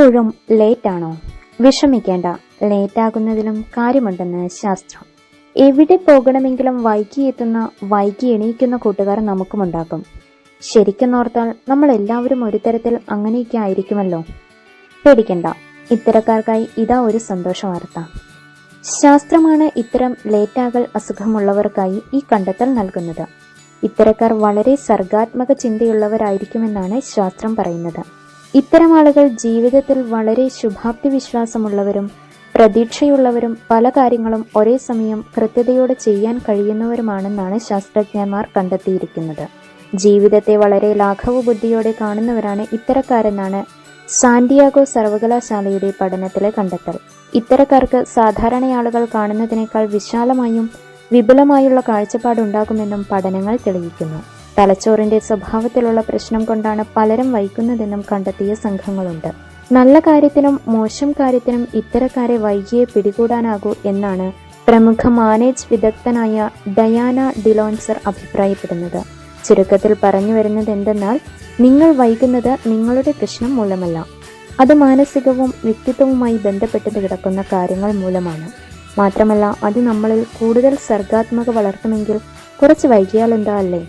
എപ്പോഴും ലേറ്റാണോ? വിഷമിക്കേണ്ട. ലേറ്റാകുന്നതിലും കാര്യമുണ്ടെന്ന് ശാസ്ത്രം. എവിടെ പോകണമെങ്കിലും വൈകി എത്തുന്ന വൈകി എണീക്കുന്ന കൂട്ടുകാർ നമുക്കുമുണ്ടാകും. ശരിക്കും ഓർത്താൽ നമ്മൾ എല്ലാവരും ഒരു തരത്തിൽ അങ്ങനെയൊക്കെ ആയിരിക്കുമല്ലോ? പേടിക്കണ്ട. ഇത്തരക്കാർക്കായി ഇതാ ഒരു സന്തോഷ വാർത്ത. ശാസ്ത്രമാണ് ഇത്തരം ലേറ്റാകൽ അസുഖമുള്ളവർക്കായി ഈ കണ്ടെത്തൽ നൽകുന്നത്. ഇത്തരക്കാർ വളരെ സർഗാത്മക ചിന്തയുള്ളവരായിരിക്കുമെന്നാണ് ശാസ്ത്രം പറയുന്നത്. ഇത്തരം ആളുകൾ ജീവിതത്തിൽ വളരെ ശുഭാപ്തി വിശ്വാസമുള്ളവരും പ്രതീക്ഷയുള്ളവരും പല കാര്യങ്ങളും ഒരേ സമയം കൃത്യതയോടെ ചെയ്യാൻ കഴിയുന്നവരുമാണെന്നാണ് ശാസ്ത്രജ്ഞന്മാർ കണ്ടെത്തിയിരിക്കുന്നത്. ജീവിതത്തെ വളരെ ലാഘവ ബുദ്ധിയോടെ കാണുന്നവരാണ് ഇത്തരക്കാരെന്നാണ് സാന്റിയാഗോ സർവകലാശാലയുടെ പഠനത്തിലെ കണ്ടെത്തൽ. ഇത്തരക്കാർക്ക് സാധാരണ ആളുകൾ കാണുന്നതിനേക്കാൾ വിശാലമായും വിപുലമായുള്ള കാഴ്ചപ്പാടുണ്ടാകുമെന്നും പഠനങ്ങൾ തെളിയിക്കുന്നു. തലച്ചോറിന്റെ സ്വഭാവത്തിലുള്ള പ്രശ്നം കൊണ്ടാണ് പലരും വൈകുന്നതെന്നും കണ്ടെത്തിയ സംഘങ്ങളുണ്ട്. നല്ല കാര്യത്തിനും മോശം കാര്യത്തിനും ഇത്തരക്കാരെ വൈകിയെ പിടികൂടാനാകൂ എന്നാണ് പ്രമുഖ മാനേജ് വിദഗ്ധനായ ഡയാന ഡിലോൺസർ അഭിപ്രായപ്പെടുന്നത്. ചുരുക്കത്തിൽ പറഞ്ഞു വരുന്നത് എന്തെന്നാൽ നിങ്ങൾ വൈകുന്നത് നിങ്ങളുടെ പ്രശ്നം മൂലമല്ല. അത് മാനസികവും വ്യക്തിത്വവുമായി ബന്ധപ്പെട്ട് കിടക്കുന്ന കാര്യങ്ങൾ മൂലമാണ്. മാത്രമല്ല അത് നമ്മളിൽ കൂടുതൽ സർഗാത്മക വളർത്തുമെങ്കിൽ കുറച്ച് വൈകിയാൽ എന്താ അല്ലേ?